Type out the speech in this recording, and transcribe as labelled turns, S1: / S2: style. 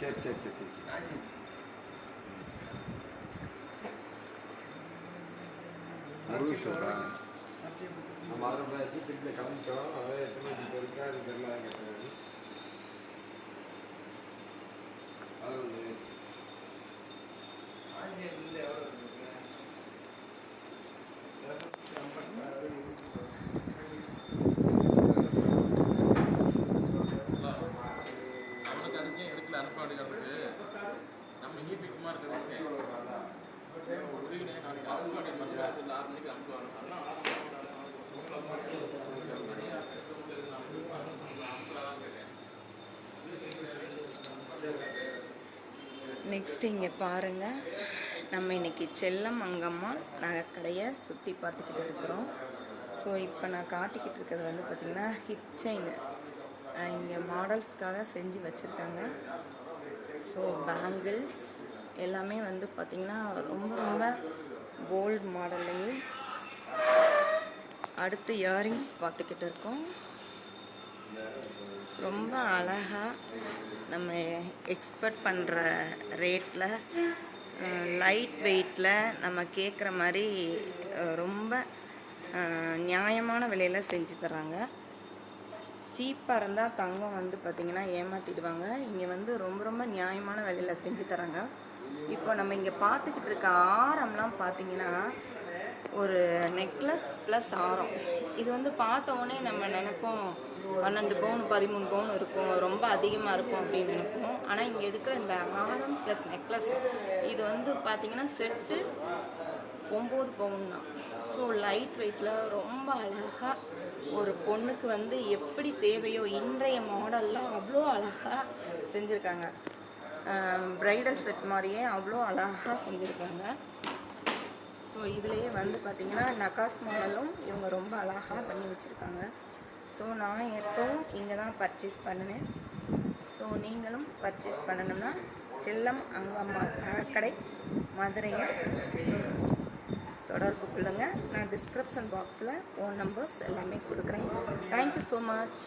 S1: கொஞ்சம் சரி சரி சரி சரி சரி அறுபது சொல்கிறாங்க நம்ம ஆறு மணி ஆச்சு திருப்பி கிளம்பிட்டோம் அதான்
S2: நம்ம ஈபி குமார் கிடக்கு நாளைக்கு ஆறு மணிக்கு அனுப்புவாங்க அதெல்லாம்
S3: நெக்ஸ்ட் இங்கே பாருங்கள் நம்ம இன்னைக்கு செல்லம் அங்கம்மாள் நகைக்கடையை சுற்றி பார்த்துக்கிட்டு இருக்கிறோம். ஸோ இப்போ நான் காட்டிக்கிட்டு இருக்கிறது வந்து பார்த்திங்கன்னா ஹிப் செயின் இங்கே மாடல்ஸ்க்காக செஞ்சு வச்சுருக்காங்க. ஸோ பேங்கிள்ஸ் எல்லாமே வந்து பார்த்திங்கன்னா ரொம்ப ரொம்ப போல்ட் மாடல்லையும் அடுத்து இயரிங்ஸ் பார்த்துக்கிட்டு இருக்கோம். ரொம்ப அழகாக நம்ம எக்ஸ்பெக்ட் பண்ணுற ரேட்டில் லைட் வெயிட்டில் நம்ம கேட்குற மாதிரி ரொம்ப நியாயமான விலையில் செஞ்சு தராங்க சீப்பாக இருந்தால் தங்கம் வந்து பார்த்திங்கன்னா ஏமாற்றிடுவாங்க இங்கே வந்து ரொம்ப ரொம்ப நியாயமான விலையில் செஞ்சு தராங்க. இப்போ நம்ம இங்கே பார்த்துக்கிட்டு இருக்க ஆரம்லாம் பார்த்தீங்கன்னா ஒரு நெக்லஸ் ப்ளஸ் ஆரம். இது வந்து பார்த்தோன்னே நம்ம நினைப்போம் பன்னெண்டு பவுன் பதிமூணு பவுன் இருக்கும் ரொம்ப அதிகமாக இருக்கும் அப்படின்னு நினைப்போம். ஆனால் இங்கே இருக்கிற இந்த ஆரம் ப்ளஸ் நெக்லஸ் இது வந்து பார்த்திங்கன்னா செட்டு ஒம்பது பவுன் தான் ஸோ லைட் வெயிட்டில் ரொம்ப அழகாக ஒரு பொண்ணுக்கு வந்து எப்படி தேவையோ இன்றைய மாடல்லாம் அவ்வளோ அழகாக செஞ்சுருக்காங்க. ப்ரைடல் செட் மாதிரியே அவ்வளோ அழகாக செஞ்சுருக்காங்க. ஸோ இதுலேயே வந்து பார்த்திங்கன்னா நகாஸ் மாடலும் இவங்க ரொம்ப அழகாக பண்ணி வச்சுருக்காங்க. ஸோ நான் எப்பவும் இங்கே தான் பர்ச்சேஸ் பண்ணுவேன் ஸோ நீங்களும் பர்ச்சேஸ் பண்ணணும்னா செல்லம் அங்கம்மா நகைக்கடை மதுரையை? தொடர்பு கொள்ளுங்கள் நான் டிஸ்கிரிப்ஷன் பாக்ஸில் ஃபோன் நம்பர்ஸ் எல்லாமே கொடுக்குறேன். Thank you so much